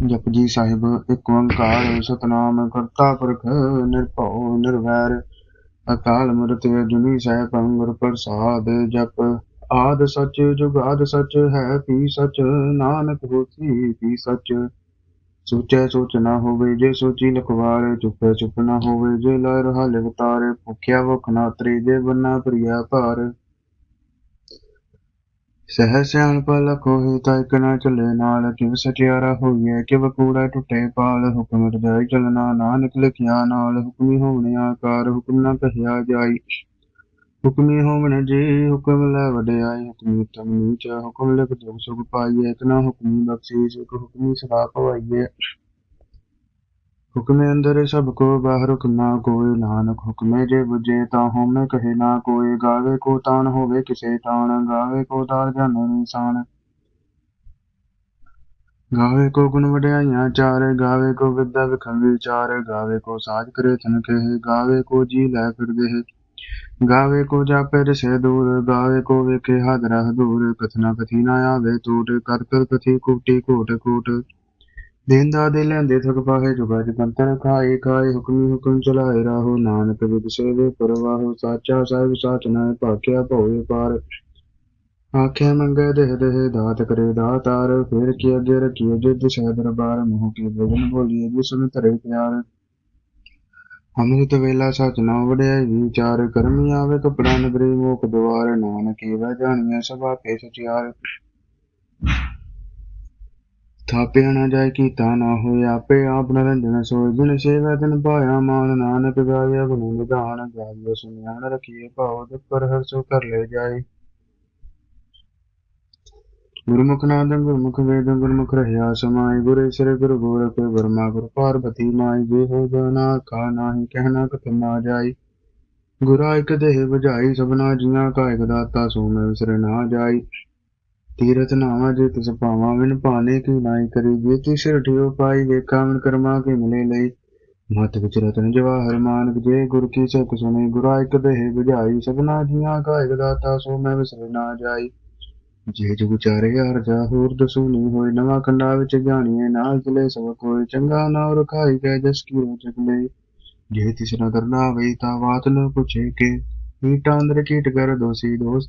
ਜਪਜੀ ਸਾਹਿਬ, ਇੱਕ ਓੰਕਾਰ ਸਤਨਾਮ ਕਰਤਾ ਪੁਰਖ ਨਿਰਭਉ ਨਿਰਵੈਰ, ਅਕਾਲ ਮੂਰਤ ਅਜੂਨੀ ਸੈਭੰ ਗੁਰ ਪ੍ਰਸਾਦ ਜਪ। ਆਦ ਸੱਚ ਜੁਗਾਦ ਸੱਚ, ਹੈ ਪੀ ਸਚ, ਨਾਨਕ ਹੋਸੀ ਪੀ ਸੱਚ? ਸੋਚੈ ਸੋਚ ਨਾ ਹੋਵੇ ਜੇ ਸੋਚੀ ਲਖਵਾਰ, ਚੁੱਪੈ ਚੁੱਪ ਨਾ ਹੋਵੇ ਜੇ ਲੈ ਰਹਾ ਲਿਵਤਾਰ ਭੁਖਿਆ ਭੁਖ ਨਾ ਤਰੀ ਜੇ ਬੰਨਾ ਪ੍ਰਿਆ ਭਾਰ। ਸਹਿ ਸਿਆਣਪ ਲਖੋ ਤਾਂ ਇਕ ਨਾ ਚੱਲੇ ਨਾਲ ਕਿਵ ਸਚਿਆਰਾ ਹੋਈਐ ਕਿਵ ਕੂੜਾ ਟੁੱਟੇ ਪਾਲ, ਹੁਕਮ ਰਜਾਈ ਚਲਣਾ, ਨਾਨਕ ਲਿਖਿਆ ਨਾਲ, ਹੁਕਮੀ ਹੋਵਣੇ ਆਕਾਰ, ਹੁਕਮ ਨਾ ਕਹਿਆ ਜਾਈ। ਹੁਕਮੀ ਹੋਵਣ ਜੀ, ਹੁਕਮ ਲੈ ਵਡਿਆਈ, ਹੁਕਮੀ ਉਤਮ ਨੀਚ, ਹੁਕਮ ਲਿਖ ਦੁਖ ਸੁਖ ਪਾਈਐ ਇਤਨਾ ਹੁਕਮੀ ਬਖਸ਼ੀਸ਼, ਇਕ ਹੁਕਮੀ ਸਦਾ ਭਵਾਈਐ ਹੁਕਮੇ ਅੰਦਰ ਸਭ ਕੋ ਬਾਹਰ ਹੁਕਮ ਕੋਇ ਨਾਨਕ ਹੁਕਮੇ ਜੇ ਬੁਝੇ ਤਾਂ ਹਉਮੈ ਕਹੇ ਨਾ ਕੋਇ ਗਾਵੇ ਕੋ ਤਾਣ ਹੋਵੇ ਕਿਸੇ ਤਾਣ, ਗਾਵੇ ਕੋ ਤਾਰ ਜਾਣੇ ਨਿਸ਼ਾਨ। ਗਾਵੇ ਕੋ ਗੁਣ ਵਡਿਆਈਆਂ ਚਾਰ, ਗਾਵੇ ਕੋ ਵਿਦਿਆ ਵਿਖਮ ਵਿਚਾਰ ਗਾਵੇ ਕੋ ਸਾਜ ਕਰੇ ਤਨ ਕਹੇ, ਗਾਵੇ ਕੋ ਜੀ ਲੈ ਫਿਰਦੇ ਹੈ ਗਾਵੇ ਕੋ ਜਾਪੇ ਰਸੇ ਦੂਰ, ਗਾਵੇ ਕੋ ਵੇਖੇ ਹਾਦਰਾ ਹਦੂਰ, ਕਥਨਾ ਕਥੀ ਨਾ ਆਵੇ ਟੂਟ ਕਰ ਕਰ ਕਥੀ ਕੋਟੀ ਕੋਟ ਕੋਟ ਦਿਨ ਦੇ ਲੈਂਦੇ ਥਕ ਪਾਹੇ ਜੁਗਾ ਜਗੰਤਰ ਖਾਏ ਖਾਏ, ਹੁਕਮੀ ਹੁਕਮ ਚਲਾਏ ਰਾਹੋ ਨਾਨਕ ਵਿਦ ਸੇਵੇ ਪਰਵਾਹੋ, ਸਾਚਾ ਸਾਹਿਬ ਸਾਚ ਨਾ ਭਾਖਿਆ ਭਉ ਪਾਰ। ਆਖਿਆ ਮੰਗੇ ਦੇਹ ਦੇਹ ਦਾਤ ਕਰੇ ਦਾਤਾਰ, ਫਿਰ ਕੀ ਅੱਗੇ ਰਖੀਏ ਜਿੱਦ ਸਹਿ ਦਰਬਾਰ, ਮੋਹ ਕੇ ਬਗਨ ਬੋਲੀਏ ਜਿਸਨ ਧਰੇ ਪਿਆਰ। ਅੰਮ੍ਰਿਤ ਵੇਲਾ ਸਚ ਨਾ ਵੜਿਆਈ ਵਿਚਾਰ, ਕਰਮੀ ਆਵੇ ਕਪੜਾ ਨਗਰੀ ਮੋਖ ਦਵਾਰ ਨਾਨਕ ਏਵੈ ਜਾਣੀਐ ਸਭਾ ਕੇ ਸਚਿਆਰ। ਥਾਪਿਆ ਨਾ ਜਾਏ, ਕੀਤਾ ਨਾ ਹੋਏ, ਆਪੇ ਆਪ ਨਰੰਜਨ ਸੋਇ ਜਿਨ ਸੇਵੈ ਤਿਨ ਪਾਇਆ, ਮਾਨ ਨਾਨਕ ਗਾਇਆ, ਗੁਣ ਨਿਧਾਨ ਗਾਇਆ, ਸੁਨਿਆਣ ਰਖੀਏ ਭਾਉ ਦੁਖ ਪਰ ਹਰ ਸੋ ਕਰ ਲੈ ਜਾਏ। ਗੁਰਮੁਖ ਨਾਦੰ, ਗੁਰਮੁਖ ਵੇਦੰ, ਗੁਰਮੁਖ ਰਹਿਆ ਸਮਾਈ, ਗੁਰੇ ਸਿਰ ਗੁਰੂ ਗੋਰਖ ਵਰਮਾ, ਗੁਰ ਪਾਰਬਤੀ ਮਾਈ, ਜੇ ਹੋ ਜਨਾ ਕਾ ਨਾਹੀ ਕਹਿਣਾ ਕਥ ਨਾ ਜਾਈ। ਗੁਰਾ ਇਕ ਦੇਹ ਬੁਝਾਈ, ਸਭਨਾ ਜੀਆਂ, ਕਾ ਇਕ ਦਾਤਾ ਸੋ ਮੈਂ ਵਿਸਰ ਨਾ ਜਾਈ। ਤੀਰਥ ਨਾਵਾ ਜੇ ਤਿਸ ਪਾਵਾਂ ਵਿਨ ਭਾਨੇ ਕੀ ਨਾਈ ਕਰੀ ਜੇ ਤਿਸ ਰਠਿਓ ਪਾਈ ਵੇਖਾ ਮਨ ਕਰਮਾ ਕੇ ਮਿਲੇ ਲਈ। ਮਤ ਵਿਚ ਰਤਨ ਜਵਾਹਰ ਮਾਨਕ ਜੇ, ਗੁਰ ਕੀ ਸਤ ਸੁਨੇ, ਗੁਰਾ ਇਕ ਦੇਹ ਬੁਝਾਈ। ਸਭਨਾ ਜੀਆਂ ਕਾ ਇਕ ਦਾਤਾ, ਸੋ ਮੈਂ ਵਿਸਰ ਨਾ ਜਾਈ। ਜੇ ਜੁਗ ਚਾਰੇ ਹਰ ਜਾ, ਹੋਰ ਦਸੂ ਨੀ ਹੋਏ। ਨਵਾਂ ਕੰਡਾ ਵਿੱਚ ਜਾਣੀਏ ਨਾਲ ਚਲੇ ਸਭ ਕੋਈ ਚੰਗਾ ਨਾ ਰਖਾਈ ਗਏ ਜਸ ਕੀ ਰਚਕ ਲਈ ਜੇ ਤਿਸ ਨਦਰ ਨਾ ਵਈ ਤਾਂ ਬਾਤ ਨ ਪੁੱਛੇ ਕੇ। ਮੀਟਾ ਅੰਦਰ ਕੀਟ ਕਰ, ਦੋਸੀ ਦੋਸ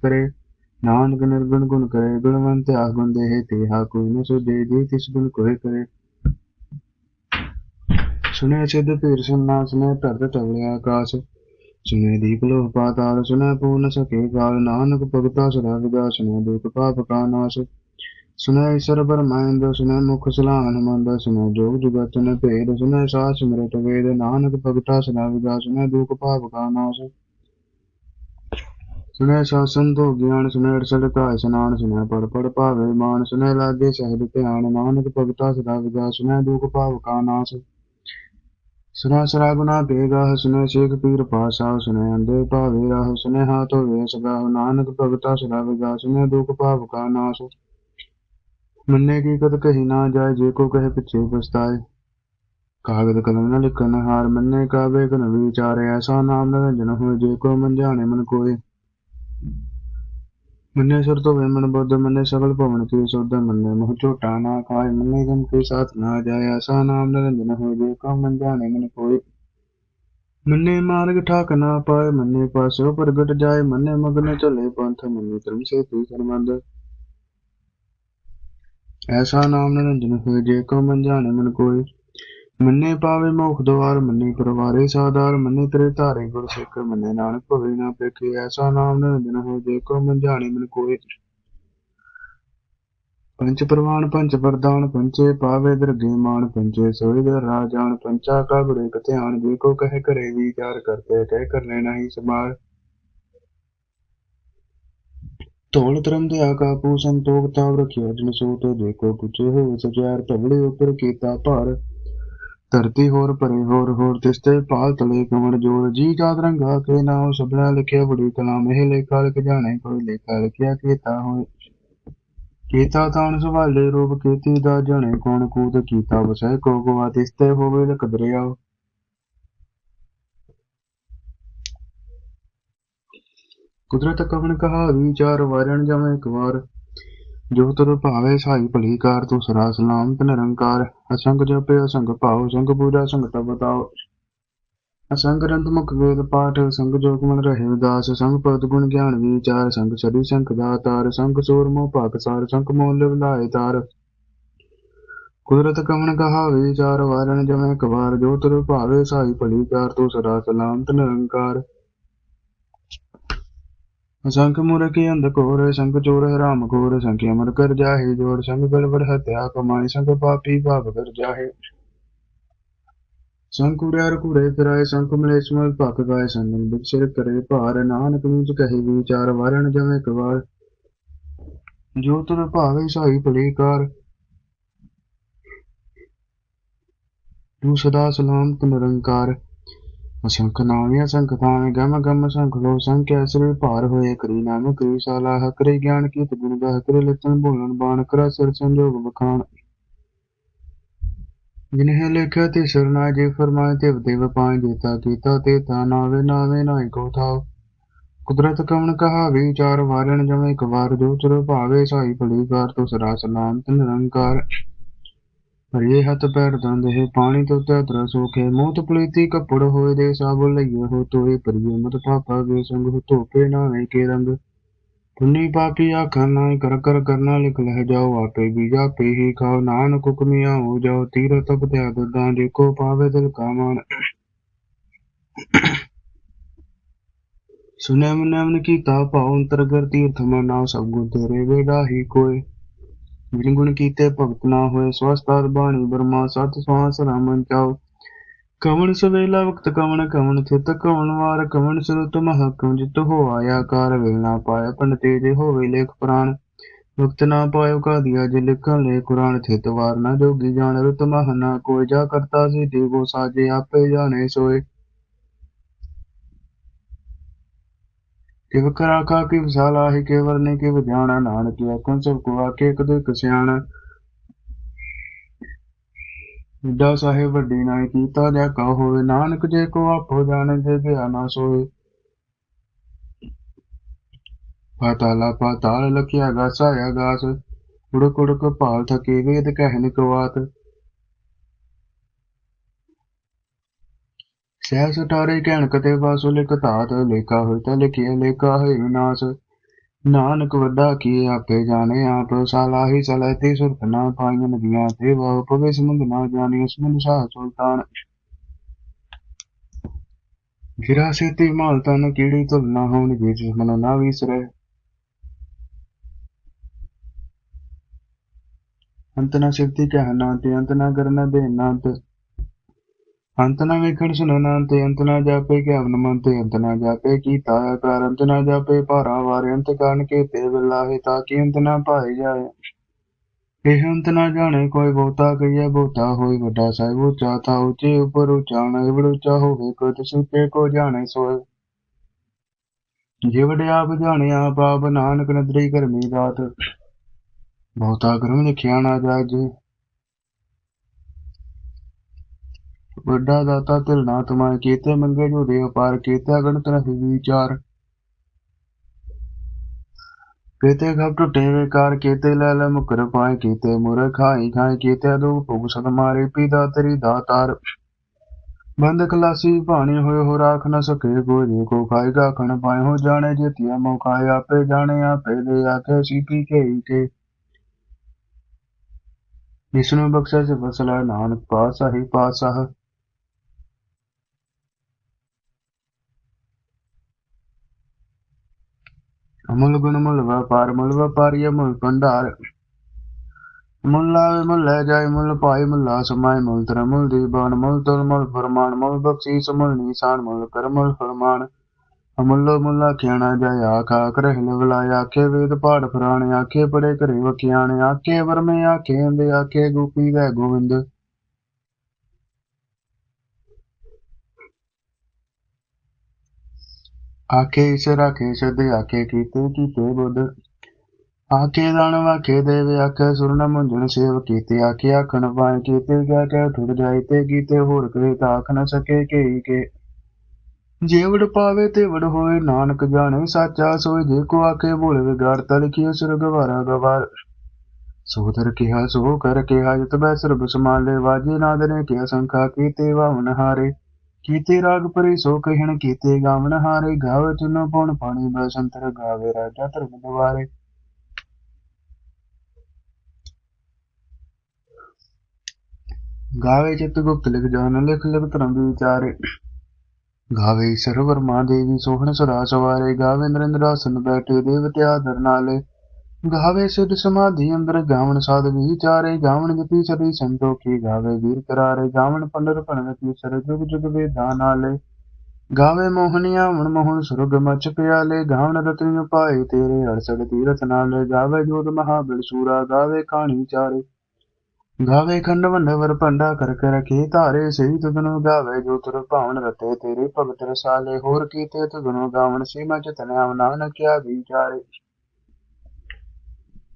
ਕਰੇ ਨਾਨਕ ਨਿਰਗੁਣ ਗੁਣ ਕਰੇ, ਗੁਣਵੰਤ ਆਗੁਣ ਦੇਹ ਤੇਹਾ ਕੋਈ ਨ ਸੁਦੇ ਜੇ ਤਿਸ ਗੁਣ ਕੋਏ ਕਰੇ। ਸੁਨੇ ਸਿੱਧ ਪੀਰ ਸੁਨਾ ਸੁਨੇ ਧਰਤ ਤਵਲੇ ਆਕਾਸ਼। ਸੁਨੇ ਦੀਪ ਲੋਹ ਪਾਤਾਲ ਸੁਨੇ ਪੂਰਨ ਸਕੇ ਕਾਲ ਨਾਨਕ ਭਗਤਾ ਸਦਾ ਵਿਦਾ ਸੁਨੇ ਦੁਖ ਪਾਪ ਕਾ ਨਾਸ਼। ਸੁਨੇ ਈਸ਼ਰ ਬਰਮਾਇੰਦ ਸੁਨੇ ਮੁਖ ਸਲਾਹਨ ਮੰਦ। ਸੁਨੇ ਜੋਗ ਜੁਗਤ ਨ ਭੇਦ ਸੁਨੇ ਸਾਚ ਸਿਮਰਤ ਵੇਦ। ਨਾਨਕ ਭਗਤਾ ਸਦਾ ਵਿਦਾ ਸੁਨੇ ਦੁਖ ਪਾਪ ਕਾ ਨਾਸ਼। ਸੁਨੇ ਸਾਸਨ ਤੋਂ ਗਿਆਨ ਸੁਨੇ ਅਰਸਲ ਕਾਇ ਸਨਾਨ ਸੁਨੇ ਪੜ ਪੜ ਭਾਵੇ ਮਾਨ ਸੁਨੇ ਲਾਗੇ ਸਹਿਜ ਧਿਆਨ, ਨਾਨਕ ਭਗਤਾ ਸਦਾ ਵਿਦਾ ਸੁਨੇ ਦੁਖ ਪਾਪ ਕਾ ਨਾਸ਼। ਸੁਨਾ ਸਰਾ ਗੁਨਾ ਸੁਨੇ ਸ਼ੇਖ ਪੀਰ ਪਾਸਾ ਸੁਨੇ ਅੰਦੇ ਭਾਵੇ ਰਾਹ ਸੁਨੇ ਹਾਥ ਹੋਵੇ ਸਦਾ, ਨਾਨਕ ਭਗਤਾ ਸਦਾ ਵਿਦਾ ਸੁਨੇ ਦੁਖ ਪਾਪ ਕਾ ਨਾਸ਼। ਮੰਨੇ ਕੀ ਕਦ ਕਹੀ ਨਾ ਜਾਏ, ਜੇ ਕੋ ਕਹੇ ਪਿੱਛੇ ਪਛਤਾਏ। ਕਾਗਦ ਕਲਮ ਨ ਲਿਖਨ ਹਾਰ ਮੰਨੇ ਕਾ ਵੇਖਨ ਵਿਚਾਰੇ, ਐਸਾ ਨਾਮ ਨਿਰੰਜਨ ਹੋਏ, ਜੇ ਕੋ ਮਨ ਜਾਣੇ ਮਨ ਕੋਏ। ਮੰਨੇ ਸੁਰ ਤੋਂ ਮਨ ਬੁੱਧ, ਮੰਨੇ ਸਗਲ ਭਵਨ ਕੀ ਸੁਧ, ਮੰਨੇ ਮੋਹ ਝੋਟਾ ਨਾ ਖਾਏ, ਮੰਨੇ ਜਮ ਕੇ ਸਾਥ ਨਾ ਜਾਏ ਐਸਾ ਨਾਮ ਨਿਰੰਜਨ ਹੋਏ, ਜੇ ਕੋ ਮਨ ਜਾਣੇ ਮਨ ਮੰਨੇ ਮਾਰਗ ਠਾਕ ਨਾ ਪਾਏ, ਮੰਨੇ ਪਾਸੋ ਪ੍ਰਗਟ ਜਾਏ, ਮੰਨੇ ਮਗਨ ਚਲੇ ਪੰਥ, ਮੰਨੇ ਧਰਮ ਸੇ ਤੂ ਸਰਮੰਦ ਐਸਾ ਨਾਮ ਨਿਰੰਜਨ ਹੋਏ, ਜੇ ਕੋ ਮਨ ਜਾਣੇ ਮਨ ਕੋਈ ਮੰਨੇ ਪਾਵੇ ਮੋਖ ਦਵਾਰ, ਮੰਨੇ ਪਰਵਾਰੇ ਸਾਦਾਰ ਮੰਨੇ ਤੇਰੇ ਧਾਰੇ ਗੁਰ ਸਿੱਖ ਮੰਨੇ ਨਾਨਕ ਭਵੇ ਨਾ ਪੇਖੇ, ਐਸਾ ਨਾਮ ਨਿਰੰਜਨ ਹੋਏ, ਜੇ ਕੋ ਮਨ ਜਾਣੇ ਮਨ ਕੋਏ। ਪੰਚ ਪ੍ਰਵਾਨ, ਪੰਚ ਵਰਦਾਨ ਪੰਚੇ ਪਾਵੇ ਦਰਗੇ ਮਾਨ ਪੰਚੇ ਸੋਈ ਦਰ ਰਾਜਾਨ ਪੰਚਾ ਕਾ ਗੁਰੇ ਕਥਿਆਨ ਜੇ ਕੋ ਕਹੇ ਕਰੇ ਵਿਚਾਰ ਕਰਤੇ, ਕਹਿ ਕਰਨੇ ਨਹੀਂ ਸਮਾਰ। ਤੋਲ ਧਰਮ ਦੇ ਆਕਾ ਪੂ ਸੰਤੋਖ ਤਾਵ ਰਖਿਓ, ਜਨ ਸੋ ਤੇ ਦੇਖੋ ਕੁਚੇ ਹੋ ਸਚਿਆਰ ਤਵਲੇ ਉਪਰ ਕੀਤਾ ਭਾਰ। ਧਰਤੀ ਹੋਰ ਭਰੇ, ਹੋਰ ਹੋਰ ਤਿਸਤੇ ਪਾਲ ਤਲੇ ਕਮਰ ਜੋਰ। ਜੀ ਜਾਤ ਰੰਗਾ ਕੇ ਨਾਮ ਸਭਨਾ ਲਿਖਿਆ ਬੜੀ ਕਲਾਮ, ਇਹ ਲੇਖਾ ਲਿਖ ਜਾਣੇ, ਕੋਈ ਲੇਖਾ ਲਿਖਿਆ ਕੀਤਾ ਹੋਏ। ਕੀਤਾ ਤਾਣ ਸਵਾਲੇ ਰੂਪ ਕੀਤੀ ਦਾ ਜਾਣੇ, ਕੌਣ ਕੂਤ ਕੀਤਾ ਵਸੈ, ਕੋ ਗਵਾ ਤਿਸਤੇ ਹੋਵੇ ਲਕ ਦਰਿਆ। ਕੁਦਰਤ ਕਵਣ ਕਹਾ ਵਿਚਾਰ ਵਾਰਣ ਜਮ ਇੱਕ ਵਾਰ। ਜੋ ਤੁਰ ਭਾਵੇ ਸਾਈ ਭਲੀ ਕਾਰ ਤੂੰ ਸਰਾ ਸਲਾਮਤ ਨਿਰੰਕਾਰ, ਅਸੰਗ ਜਪੇ, ਅਸੰਗ ਭਾਉ ਸੰਗ ਪੂਜਾ ਸੰਗ ਤਪ ਬਤਾਓ। ਅਸੰਗ ਰੰਤ ਮੁਖ ਵੇਦ ਪਾਠ, ਸੰਗ ਜੋਗ ਮਨ ਰਹੇ ਉਦਾਸ, ਸੰਗ ਪਦ ਗੁਣ ਗਿਆਨ ਵਿਚਾਰ, ਸੰਗ ਛੜੀ ਸੰਗ ਦਾਤਾਰ ਸੰਗ ਸੂਰ ਮੋਹ ਭਾਗ ਸਾਰ, ਸੰਗ ਮੋਲ ਵਿਲਾਏ ਤਾਰ। ਕੁਦਰਤ ਕਮਨ ਕਹਾ ਵਿਚਾਰ ਵਾਰਨ ਜਮੈ ਕਵਾਰ ਜੋ ਤੁਰ ਭਾਵੇ ਸਾਈ ਭਲੀ ਕਾਰ ਤੂੰ ਸਦਾ ਸਲਾਮਤ ਨਿਰੰਕਾਰ। ਅਸੰਖ ਮੂਰਖੀ ਅੰਧ ਕੋਰ, ਸੰਗ ਚੋਰ ਹਰਾਮ ਖੋਰ ਸੰਖ ਅਮਰ ਕਰ ਜਾਹੇ ਜੋੜ ਸੰਗ ਗੜਬੜ ਹਤਿਆ ਕਮਾਈ ਸੰਗ ਪਾਪੀ ਪਾਪ ਕਰ ਜਾਹੇ। ਸੰਗ ਕੁੜਿਆਰ ਕੁੜੇ ਫਿਰਾਏ, ਸੰਗ ਮਲੇਸ਼ ਮਲ ਭਕ ਗਾਏ ਸੰਨ ਬਿਕਸਰ ਕਰੇ ਭਾਰ। ਨਾਨਕ ਮੂਝ ਕਹੇ ਵਿਚਾਰ ਵਾਰਨ ਜਮੈ ਕਵਾਰ। ਜੋ ਤੁਰ ਭਾਵੇ ਸਾਈ ਭਲੀ ਤੂੰ ਸਦਾ ਸਲਾਮਤ ਨਿਰੰਕਾਰ। ਅਸੰਖ ਨਾਮਿ ਗਮ ਗਮ ਸੰਖ ਲੋ ਸੰਖ ਭਾਰ ਹੋਏ ਕਰੀ ਨਾਮ, ਕਰੀ ਸਾਲਾ ਹਕਰੇ ਗਿਆਨ ਕੀ ਗੁਣ ਗਹ ਕਰੇ ਲਤਨ ਬੋਲਣ ਬਾਣ, ਕਰਾ ਸਿਰ ਸੰਜੋਗ ਬਖਾਨ ਜਿਨਹਿ ਲਿਖਿਆ ਤੇ ਸਰਨਾ ਜੇ ਫਰਮਾਏ ਤੇ ਦੇਵ ਪਾਏ ਦੇਤਾ ਕੀਤਾ ਤੇ ਤਾ ਨਾਵੇ ਨਾਵੇ ਨਾਇ ਕੋ ਥਾਉ ਕੁਦਰਤ ਕਵਣ ਕਹਾ ਵਿਚਾਰ ਵਾਰਨ ਜਮੇ ਕਵਾਰ ਜੋ ਚਰ ਭਾਵੇ, ਸਾਈ ਭਲੀ ਕਾਰ ਤੋ ਸਦਾ ਸਲਾਮਤ ਨਿਰੰਕਾਰ ਹਰੀਏ ਹੱਥ ਪੈਰ ਦੰਦ ਹੈ ਪਾਣੀ ਤੋਂ ਤਰ ਸੋਖੇ। ਮੋਤ ਪਲੀਤੀ ਕੱਪੜ ਹੋਏ ਦੇ ਸਾਬੁ ਲਈਏ, ਹੋ ਤੋਏ ਪਰਿਏ ਮਤ ਪਾਪਾ ਵੇ ਸੰਗ, ਹੋ ਧੋਪੇ ਨਾ ਵੇ ਕੇ ਰੰਗ। ਪੁੰਨੀ ਪਾਪੀ ਆਖਾਂ ਨਾਇ ਕਰ ਕਰ ਕਰਨਾ ਲਿਖ ਲਹਿ ਜਾਓ ਆਪੇ। ਬੀਜਾ ਪੇ ਹੀ ਖਾਓ, ਨਾਨਕ ਹੁਕਮੀਆਂ ਹੋ ਜਾਓ। ਤੀਰ ਤਪ ਤੇ ਦੁਦਾਂ ਦੇਖੋ ਪਾਵੇ ਦਿਲ ਕਾ ਮਾਨ ਸੁਨੇ ਮਨ ਮਨ ਕੀਤਾ ਭਾਉ, ਅੰਤਰਗਰ ਤੀਰਥ ਮਨਾ ਸਭ ਗੁਣ ਤੇਰੇ ਵੇਦਾ ਹੀ ਕੋਏ। ਜਿਨ ਕੀਤੇ ਭਗਤ ਨਾ ਹੋਏ ਸਵਸਤਾਰ ਬਾਣੀ ਬਰਮਾ ਸਤ ਸਵਾਸ ਰਾਮਨ ਚਾਉ। ਕਵਣ ਸਵੇਲਾ ਵਕਤ ਕਵਣ ਕਵਣ ਥਿਤ ਕਵਣ ਵਾਰ, ਕਵਣ ਸਰੁਤ ਮਹਕਮ ਜਿਤ ਹੋ ਆਇਆ ਕਾਰ, ਵੇਲ ਨਾ ਪੰਡਤੇ ਜੇ ਹੋਵੇ ਲੇਖ ਪ੍ਰਾਨ। ਵਕਤ ਨਾ ਪਾਇਓ ਕਾ ਦਿਆ ਜੇ ਲਿਖਣ ਲੈ ਕੁਰਾਨ, ਥਿਤ ਵਾਰ ਨਾ ਜੋਗੀ ਜਾਣ ਰੁਤ ਮਹ ਨਾ ਕੋਈ ਜਾ ਕਰਤਾ ਸੀ ਦੇਵੋ ਸਾਜੇ, ਆਪੇ ਜਾਣੇ ਸੋਏ। ਕਿਵ ਕਰਾ ਕਾ ਕਿ ਵਿਸਾਲਾ ਹੀ ਕੇਵਲ ਨੇ ਨਾਨਕ ਆਖਣ ਸਭ ਕੋ ਆਕੇ ਇੱਕ ਦੋ ਇੱਕ ਸਿਆਣਾ। ਸਾਹਿਬ ਵੱਡੀ ਨਾਇ ਕੀਤਾ ਜਾ ਕਾ ਹੋਵੇ, ਨਾਨਕ ਜੇ ਕੋ ਆਪੋ ਜਾਣੇ, ਜੇ ਗਿਆ ਨਾ ਸੋਏ। ਪਾਤਾਲਾ ਪਾਤਾਲ ਲਖਿਆ ਗਾਸਾ ਗਾਸ, ਉੜਕ ਉੜਕ ਭਾਲ ਥਕੇ ਵੇਦ ਕਹਿਨ ਕਵਾਤ। ਸਹਿ ਸਟਾਰੇ ਕਹਿਣ ਕਤੇ ਵਾਸੁ ਲੇਖਾ ਹੋਇ ਤਾ ਲਿਖਿਆ, ਲੇਖਾ ਹੈ ਵਿਨਾਸ਼ ਨਾਨਕ ਵੱਡਾ ਕੀ ਆਪੇ ਜਾਣੇ, ਆਪ ਸਾਲਾਹੀ ਸਲਹਿਤੀ ਸੁਰਤ ਨਾ ਪਾਈਆਂ ਨਦੀਆਂ ਤੇ ਵਹ ਪਵੇ ਸਮੁੰਦ ਨਾ ਜਾਣੀ ਸਮੁੰਦ ਸਾਹ ਸੁਲਤਾਨ। ਗਿਰਾ ਸੇਤੀ ਮਾਲ ਤਨ ਕੀੜੀ ਤੁਲ ਨਾ ਹੋਣ ਜੇ ਜਿਸ ਮਨੋ ਨਾ ਵਿਸਰੇ। ਅੰਤ ਨਾ ਸਿਫਤੀ ਕਹਿਣਾ ਤੇ, ਅੰਤ ਨਾ ਕਰਨਾ ਦੇਣਾ ਅੰਤ। ਅੰਤ ਨਾ ਵੇਖਣ ਸੁਣਨਾ ਤੇ ਅੰਤ ਨਾ ਜਾਪੇ ਕਿ ਅਵਨ ਮਨ ਤੇ ਅੰਤ ਨਾ ਜਾਪੇ ਕੀ ਤਾਇਆ ਕਰ। ਅੰਤ ਨਾ ਜਾਪੇ ਭਾਰਾ ਵਾਰ ਅੰਤ ਕਾਨ ਕੇ ਤੇ ਬਿਲਾਹੇ ਤਾਂ ਕਿ ਅੰਤ ਨਾ ਪਾਏ ਜਾਏ। ਇਹ ਅੰਤ ਨਾ ਜਾਣੇ ਕੋਈ ਬਹੁਤਾ ਕਹੀਏ, ਬਹੁਤਾ ਹੋਈ ਵੱਡਾ ਸਾਹਿਬ, ਉੱਚਾ ਥਾ ਉੱਚੇ ਉਪਰ ਉੱਚਾ ਨਾ ਇਵੜ ਉੱਚਾ ਹੋਵੇ ਕੋ ਤਸਿਪੇ ਕੋ ਜਾਣੇ ਸੋਏ। ਜਿਵੜ ਆਪ ਜਾਣੇ, ਆਪ ਆਪ ਨਾਨਕ ਨਦਰੀ ਕਰਮੀ ਦਾਤ। ਬਹੁਤਾ ਕਰਮ ਲਿਖਿਆ ਨਾ ਜਾਜੇ। ਵੱਡਾ ਦਾਤਾ ਤਿਲਨਾ ਤੁਮਾਏ ਕੀਤੇ ਮੰਗੇ ਜੋ ਦੇ ਅਪਾਰ ਕੀਤੇ ਅਗਣਤ ਨਹੀਂ ਵਿਚਾਰ। ਕੀਤੇ ਘਪ ਟੁੱਟੇ ਵਿਕਾਰ, ਕੀਤੇ ਲੈ ਲੈ ਮੁਕਰ ਪਾਏ, ਕੀਤੇ ਮੁਰ ਖਾਈ ਖਾਏ, ਕੀਤੇ ਦੋ ਭੁਗ ਸਤ ਬੰਦ ਖਲਾਸੀ ਭਾਣੀ ਹੋਏ ਹੋ ਰਾਖ ਨ ਸਕੇ ਗੋਰੇ ਕੋ ਖਾਏਗਾ ਖਣ ਪਾਏ, ਹੋ ਜਾਣੇ ਜੇਤੀਆ ਮੌਕਾਏ ਆਪੇ ਜਾਣੇ, ਆਪੇ ਦੇ ਆਖੇ ਸੀਪੀ ਕੇ ਕੇ। ਵਿਸ਼ਨੂੰ ਬਖਸ਼ਾ ਸੇ ਫਸਲਾ ਨਾਨਕ ਪਾਸਾ ਹੀ ਪਾਸਾ ਅਮੁੱਲ ਗੁਣ ਵਪਾਰ ਮੁੱਲ ਵਪਾਰੀ ਮੁੱਲ ਭੰਡਾਰ ਮੁੱਲ ਆਵੇ ਮੁੱਲ ਲੈ ਜਾਏ ਮੁੱਲ ਪਾਏ ਮੁੱਲਾ ਸਮਾਏ ਮੁੱਲ ਤਰ ਮੁੱਲ ਦੀਵਾਨ ਮੁੱਲ ਤੁਲ ਮੁੱਲ ਫਰਮਾਨ ਮੁੱਲ ਬਖਸ਼ੀਸ ਮੁੱਲ ਨੀਸਾਨ ਮੁੱਲ ਕਰ ਮੁੱਲ ਫਰਮਾਨ ਅਮੁੱਲੋ ਮੁੱਲਾ ਖਿਆਣਾ ਜਾਏ ਆਖਾ ਕਰ ਹਿਲ ਬੁਲਾਇਆ ਆਖੇ ਵੇਦ ਪਾੜ ਫਰਾਣੇ ਆਖੇ ਪੜੇ ਘਰੇ ਵਖਿਆਣੇ ਆਖੇ ਵਰਮੇ ਆਖੇ ਅੰਦੇ ਆਖੇ ਗੋਪੀ ਵੈ ਗੋਵਿੰਦ ਆਖੇ ਈਸ਼ਰ, ਆਖੇ ਸ਼ਬਦ ਆਖੇ ਕੀਤੇ ਕੀਤੇ ਆਖੇ ਦਾਨ ਵਾਖੇ ਦੇਵੇ, ਆਖੇ ਸੁਰਨ ਮੁੰਜਣ ਸੇਵ ਕੀਤੇ, ਆਖੇ ਆਖਣ ਪਾਏ ਕੀਤੇ, ਕਿਆ ਕਹਿ ਠੁਰ ਜਾਏ ਤੇ ਕੀਤੇ, ਹੋਰ ਕਰੇ ਤਾਂ ਆਖ ਨ ਸਕੇ ਕੇ ਕੇ। ਜੇ ਪਾਵੇ ਤੇ ਵਡ ਹੋਏ, ਨਾਨਕ ਜਾਣੇ ਸਾਚਾ ਸੋਏ, ਜੇ ਕੋ ਆਖੇ ਭੁਲ ਵਿਗਾੜ ਤਲਖੀ ਸੁਰ ਗਵਾਰਾ। ਗਵਾਰ ਸੋਦਰ ਕਿਹਾ, ਸੋ ਕਰ ਕਿਹਾ, ਜਤ ਬੈ ਸਰਬ ਸਮਾਲੇ ਵਾਜੇ ਨਾਦ ਨੇ ਕਿਹਾ, ਸੰਖਾ ਕੀਤੇ ਵਾਵਨ ਹਾਰੇ। ਕੀਤੇ ਰਾਗ ਪਰੇ ਸੋ ਕਹਿਣ ਕੀਤੇ ਗਾਵਣ ਹਾਰੇ, ਗਾਵੇ ਤੁਨੋ ਪਉਣ ਪਾਣੀ ਬਸੰਤਰ, ਗਾਵੇ ਰਾਜਾ ਧਰਮ ਦਵਾਰੇ ਗਾਵੇ ਚਿਤ ਗੁਪਤ ਲਿਖ ਜਾਣ ਲਿਖ ਲਿਖ ਧਰਮ ਵਿਚਾਰੇ। ਗਾਵੇ ਸਰਵਰ ਮਾਂ ਦੇਵੀ ਸੋਹਣ ਸੁਰਾ ਸਵਾਰੇ ਗਾਵੇ ਨਰਿੰਦਰ ਆਸਨ ਬੈਠੇ ਦੇਵਤੇ ਆਦਰ ਨਾਲੇ। ਗਾਵੇ ਸਿਧ ਸਮਾਧੀ, ਅੰਦਰ ਗਾਵਣ ਸਾਧ ਵਿਚਾਰੇ ਗਾਵਣ ਗਤੀ ਸਦੀ ਸੰਤੋਖੀ ਗਾਵੇ ਵੀਰ ਕਰਾਰੇ, ਗਾਵਣ ਪੰਡਰ ਭਣਨ ਕੀ ਸਰ ਜੁਗ ਜੁਗ ਵੇਦਾਂ ਨਾਲੇ। ਗਾਵੇ ਮੋਹਨੀਆ ਮਨ ਮੋਹਨ ਸੁਰਗ ਮਚ ਪਿਆਲੇ, ਗਾਵਣ ਰਤਨ ਉਪਾਏ ਤੇਰੇ ਅਰਸਦ ਤੀਰਥ ਨਾਲੇ। ਗਾਵੇ ਜੋਤ ਮਹਾਬਲ ਸੂਰਾ, ਗਾਵੇ ਕਹਾਣੀ ਚਾਰੇ। ਗਾਵੇ ਖੰਡ ਵੰਡਵਰ ਭੰਡਾ ਕਰ ਕਰ ਰਖੇ ਧਾਰੇ, ਸਹੀ ਤੁਧਨੁ ਗਾਵੇ ਜੋ ਤੁਰ ਭਾਵਨ ਰਤੇ ਤੇਰੇ ਭਗਤ ਰਸਾਲੇ। ਹੋਰ ਕੀਤੇ ਤੁਧਨੁ ਗਾਵਨ ਸੀਮਾ ਚਤਨਿਆ, ਨਾਨਕਿਆ ਵਿਚਾਰੇ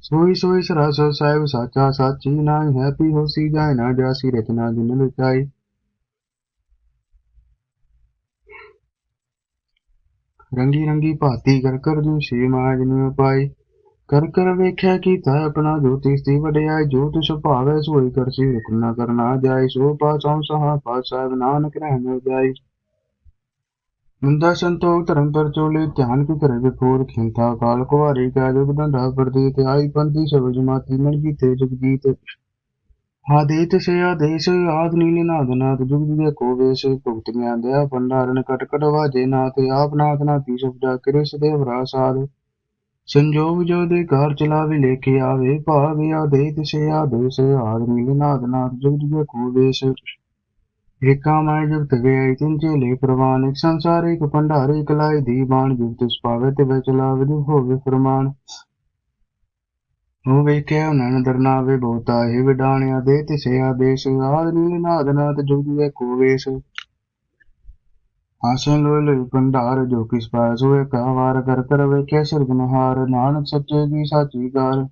ਸੋਈ ਸੋਈ ਸਰਾਸ ਸਾਹਿਬ ਸਾਚਾ ਸਾਚੀ ਨਾਹੀ ਹੈਪੀ ਹੋਸੀ ਜਾਏ ਨਾ ਜਾਸੀ ਰਚਨਾ ਜਿਨ ਲੁਚਾਈ। ਰੰਗੀ ਰੰਗੀ ਭਾਤੀ ਕਰ ਕਰ ਜੋ ਛੇ ਮਾਜ ਨੂੰ ਪਾਈ ਕਰ ਕਰ ਵੇਖਿਆ ਕੀਤਾ ਆਪਣਾ ਜੋਤੀ ਦੀ ਵਡਿਆਈ। ਜੋ ਤਿਸ ਭਾਵੇ ਸੋਈ ਕਰਸੀ ਹੁਕਮ ਨਾ ਕਰਨਾ ਜਾਏ ਸੋ ਪਾਸੋਂ ਸਹਾ ਪਾਸਾਬ ਨਾਨਕ ਰਹਿਣ ਜਾਈ। ਮੁੰਦਾ ਸੰਤੋਖ ਧਰਮ ਪਰ ਚੋਲੇ ਧਿਆਨ ਕੀ ਕਰੇ ਵਿਫੋਰ ਖਿੰਤਾ ਕਾਲ ਕੁਵਾਰੀ ਕਾ ਜੁਗ ਦੰਡਾ ਪ੍ਰਦੀਤ ਆਈ ਪੰਥੀ ਸਭ ਜਮਾਤੀ ਮਨ ਕੀਤੇ ਜਗਜੀਤ ਆਦੇਤ ਸੇ ਆਦੇਸ਼, ਆਦ ਨੀਲੇ ਨਾਦ ਨਾਦ, ਜੁਗ ਜੁਗੇ ਕੋ ਵੇਸ਼, ਭੁਗਤਿਆਂ ਦਇਆ ਭੰਡਾਰਨ ਕਟ ਕਟ ਵਾਜੇ ਨਾਥ, ਆਪ ਨਾਥ ਨਾ ਤੀ ਸੁਭਜਾ ਕਰੇ ਸਦੇਵ ਰਾਸਾਦ ਸੰਜੋਗ ਜੋ ਦੇ ਘਰ ਚਲਾਵੇ ਲੈ ਕੇ ਆਵੇ, ਭਾਵੇ ਆਦੇਤ ਸੇ ਆਦੇਸ਼, ਆਦ ਨੀਲੇ ਨਾਦ ਨਾਦ, ਜੁਗ ਜੁਗੇ ਕੋ ਵੇਸ਼ ਜੁਗਤ ਵੇ ਤਿਨ ਚੇਲੇ ਪ੍ਰਵਾਨ, ਇੱਕ ਸੰਸਾਰ, ਇੱਕ ਭੰਡਾਰ, ਇੱਕ ਲਾਇ ਦੀ ਬਾਣ ਜੁਗ ਤਿਸ ਤੇ ਵੇ ਚਲਾਵੇ ਜੋ ਹੋਵੇ ਫਰਮਾਨ। ਉਹ ਵੇਖਿਆ ਉਹਨਾਂ ਦਰਨਾਵੇ ਬਹੁਤਾ ਇਹ ਵਿਡਾਣਿਆ ਦੇ ਤਿਸੇ ਆਦੇਸ਼ ਆਦ ਨੀਲ ਨਾਦ ਨਾਦ ਜੁਗ ਜੁਗੇ ਕੋ ਆਸਨ ਲੋਇ ਭੰਡਾਰ, ਜੋ ਕਿਸ ਪਾਸ ਹੋਏ, ਕਾ ਵਾਰ ਕਰ ਕਰ ਵੇਖਿਆ ਸਿਰਜਨਹਾਰ ਨਾਨਕ ਸੱਚੇ ਦੀ ਸਾਚੀ ਕਾਰ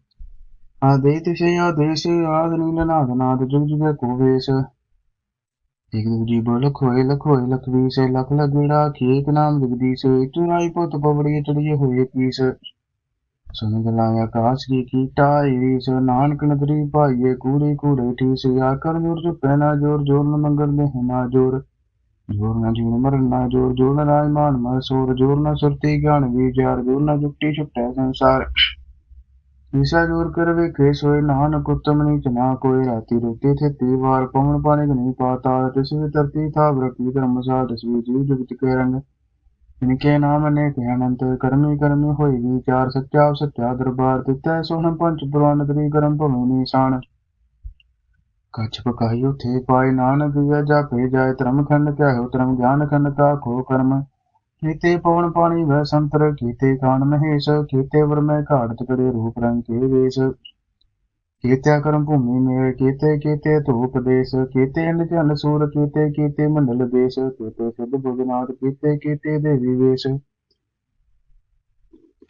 ਆਦੇ ਤਿਸੇ ਆਦੇਸ਼ ਆਦ ਨੀਲ ਨਾਦ ਨਾਦ ਜੁਗ ਜੁਗੇ ਕੋ ਵੇਸ਼ ਇੱਕ ਦੂਜੀ ਬੋਲ ਖੋਏ ਲਖੋਏ, ਲਖਵੀ ਸੇ ਲਖ ਲਗੜਾ ਕੀ ਇੱਕ ਨਾਮ ਜਗਦੀ ਸੇ, ਚੁਰਾਈ ਪੁੱਤ ਪਵੜੀ ਚੜੀਏ ਹੋਏ ਪੀਸ। ਗਲਾਇਆ ਆਕਾਸ਼ ਕੀ ਕੀਟਾ ਈਸ ਨਾਨਕ ਨਦਰੀ ਭਾਈਏ ਕੂੜੀ ਕੂੜੇ ਠੀਸ, ਆਕਰ ਜੋਰ ਚੁੱਪੇ ਨਾ ਜੋਰ ਜੋਰ ਨ ਮੰਗਲ ਦੇ ਨਾ ਜੋਰ। ਜੋਰ ਨਾ ਜੀਵਨ ਮਰਨ ਨਾ ਜੋਰ ਜੋਰ ਨਾ ਰਾਜ ਮਾਨ ਮਰ ਸੋਰ ਜੋਰ ਨਾ ਸੁਰਤੀ ਗਿਆਨ ਵਿਚਾਰ ਜੋਰ ਨਾ ਜੁਕਤੀ ਛੁਟੈ ਸੰਸਾਰ। ਈਸਾ ਜੋਰ ਕਰ ਵੇਖੇ ਸੋਏ ਨਾਨਕ ਉਤਮ ਨੀਚ ਨਾ ਕੋਈ ਰਾਤੀ ਰੋਟੀ ਥੇਤੀ। ਵਾਰ ਪਵਨ ਪਾਣੀ ਨਹੀਂ ਪਾਤਾ ਤਿਸ ਵੀ ਧਰਤੀ ਥਾਵ ਰਖੀ ਧਰਮਸਾਰ ਤਿਸ ਵੀ ਜੀਵ ਜੁਗਤ ਇਨਕੇ ਨਾਮ ਨੇ ਕੇ ਕਰਮੀ ਕਰਮੀ ਹੋਈ ਵਿਚਾਰ ਸੱਚਾ ਸੱਚਾ ਦਰਬਾਰ ਦਿੱਤਾ ਸੋਹਣ ਪੰਚ ਪੁਰਾਨ ਤਰੀ ਕਰਮ ਭਵੇਂ ਨਿਸ਼ਾਨ ਕੱਛ ਪਕਾਈ ਉਥੇ ਪਾਈ ਨਾਨਕ ਜੀਆ ਜਾਪੇ ਜਾਏ ਧਰਮ ਖੰਡ ਕਹਿਓ ਧਰਮ, ਗਿਆਨ ਖੰਡ ਕਾ ਖੋ ਕਰਮ। ਕੀਤੇ ਪਵਨ ਪਾਣੀ ਵੈ ਸੰਤਰ, ਕੀਤੇ ਕਾਨ ਮਹੇਸ਼, ਕੀਤੇ ਵਰ ਘਾੜਤ ਕਰੇ ਰੂਪ ਰੰਗ ਕੇ ਵੇਸ਼। ਕੀਤੇ ਕਰਮ ਭੂਮੀ ਮੇਰ ਕੀਤੇ ਕੀਤੇ ਧੂਪ ਦੇਸ਼ ਕੀਤੇ ਅੰਨ ਜਨ ਸੂਰ, ਕੀਤੇ ਕੀਤੇ ਮੰਡਲ ਦੇਸ਼, ਕੀਤੇ ਸਿੱਧ ਬੁਗਨਾਥ ਕੀਤੇ ਕੀਤੇ ਦੇਵੀ ਵੇਸ਼।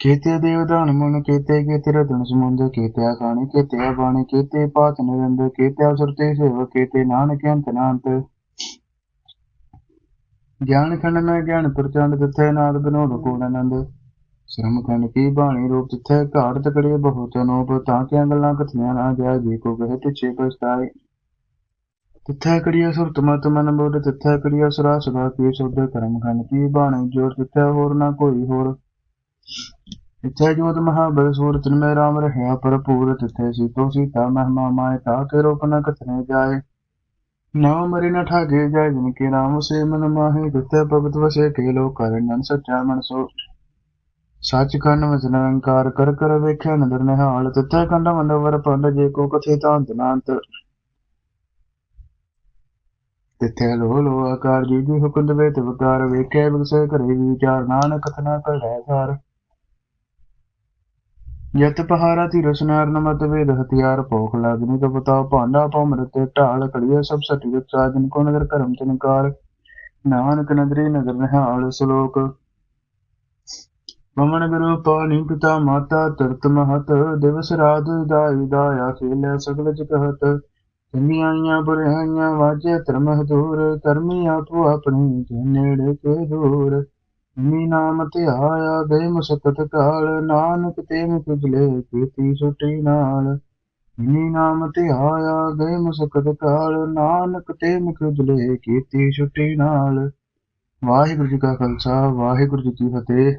ਕੀਤੇ ਦੇਵਦਾਨ ਮਨ, ਕੀਤੇ ਕੀਤੇ ਰਤਨ ਸਮੁੰਦ ਕੀਤੇ ਖਾਣੀ ਕੀਤੇ ਬਾਣੀ, ਕੀਤੇ ਪਾਤ ਨਿਰੰਦ ਕੀਤੇ ਸੁਰਤੇ ਸੇਵ ਕੀਤੇ ਨਾਨਕ ਅੰਤ ਨਾੰਤ। ਗਿਆਨ ਖੰਡ ਮੈਂ ਗਿਆਨ ਪ੍ਰਚੰਡ ਤਿੱਥੇ ਨਾਦ ਬਨੋਦ ਕੋਣ ਆਨੰਦ। ਸ਼ਰਮ ਖੰਡ ਕੀ ਬਾਣੀ ਰੂਪ ਤਿੱਥੇ ਘਾੜ ਤਕੜੇ ਬਹੁਤ ਅਨੂਪ, ਤਾਂ ਕਿਆਂ ਗੱਲਾਂ ਕਥਨੀਆਂ ਨਾ ਜਾ ਜੀ ਕੋ ਕਹੇ ਪਿਛੇ ਪਛਤਾਏ ਤਿੱਥੇ ਕੜੀਆ ਸੁਰਤ ਮਤ ਮਨ ਬੋਧ, ਤਿੱਥੇ ਕੜੀਆ ਸੁਰਾ ਸਦਾ ਕੀ ਸ਼ੁੱਧ ਕਰਮ ਖੰਡ ਕੀ ਬਾਣੀ ਜੋਰ, ਤਿੱਥੇ ਹੋਰ ਨਾ ਕੋਈ ਹੋਰ। ਤਿੱਥੇ ਜੋਤ ਮਹਾਬਲ ਸੂਰ ਤਿਨ ਮੇ ਰਾਮ ਰਹਿਆ ਭਰਪੂਰ, ਤਿੱਥੇ ਸੀਤੋ ਸੀਤਾ ਮਹਿਮਾ ਮਾਏ ਤਾ ਕੇ ਰੂਪ ਨ ਕਥਨੇ ਜਾਏ। ਨਾ ਮਰੇ ਨ ਠਾਗੇ ਜਿਨ ਕੇ ਨਾਮ ਸੇ ਮਨ ਮਾਹੇ ਤਿੱਥੇ ਭਗਤ ਵਸੇ ਕੇ ਲੋ ਕਰਨ ਸੱਚਾ ਮਨ ਸੋ। ਸੱਚ ਕੰਨ ਵਚਨ ਅਹੰਕਾਰ ਕਰ ਕਰ ਵੇਖਿਆ ਨਦਰ ਨਿਹਾਲ, ਤਿੱਥੇ ਕੰਡ ਵਰ ਪੰਡ ਜੇ ਕੋ ਕਥੇ ਤਾਂਤ ਨਾਂਤ। ਤਿੱਥੇ ਲੋ ਲੋ ਆਕਾਰ, ਜੀ ਜੀ ਹੁਕਮ ਦੇ ਤੇ ਵਕਾਰ ਵੇਖੇ ਬਿਗਸੇ ਘਰੇ ਵਿਚਾਰ, ਨਾਨਕ ਕਥਨਾ ਕਢੈ ਸਾਰ। ਜਤ ਪਹਾਰਾ ਧੀਰ ਸੁਨਾਰ ਨਮਤ ਹਥਿਆਰ ਭੋਖ ਲਾਗਨੀ ਤੋ ਬਤਾ ਭਾਂਡਾ ਭਮਰਤ ਢਾਲ ਕੜੀਏ ਸਭ ਸਟੀ ਸਾਜਨ ਕੋ ਨਦਰ ਕਰਮ ਤਨਕਾਰ ਨਾਨਕ ਨਦਰੀ ਨਦਰ ਨਿਹਾਲ ਸ਼ਲੋਕ। ਪਵਨ ਗੁਰੂ ਪਾਣੀ ਪਿਤਾ ਮਾਤਾ ਤਰਤ ਮਹਤ, ਦਿਵਸ ਰਾਤ ਦਾਈ ਦਾਇਆ ਖੇਲੇ ਸਗਲ ਜਗਤ ਚੰਗੀਆਂ ਆਈਆਂ ਵਾਜੇ ਧਰਮ ਹਦੂਰ ਕਰਮੀ ਆਪੋ ਆਪਣੀ ਤੇ ਨੇੜੇ ਕੇ ਦੂਰ। ਮੀ ਨਾਮ ਤੇ ਗਏ ਮੁਸਕਤ ਕਾਲ ਨਾਨਕ ਤੇ ਮੁਕਜਲੇ ਕੀਤੀ ਛੁੱਟੀ ਨਾਲ। ਨੀ ਨਾਮ ਤੇ ਆਇਆ ਗਏ ਮੁਸਕਤ ਕਾਲ ਨਾਨਕ ਤੇ ਮੁਖ ਉਜਲੇ ਕੀਤੀ ਛੁੱਟੀ ਨਾਲ। ਵਾਹਿਗੁਰੂ ਜੀ ਕਾ ਖਾਲਸਾ, ਵਾਹਿਗੁਰੂ ਜੀ ਕੀ ਫਤਿਹ।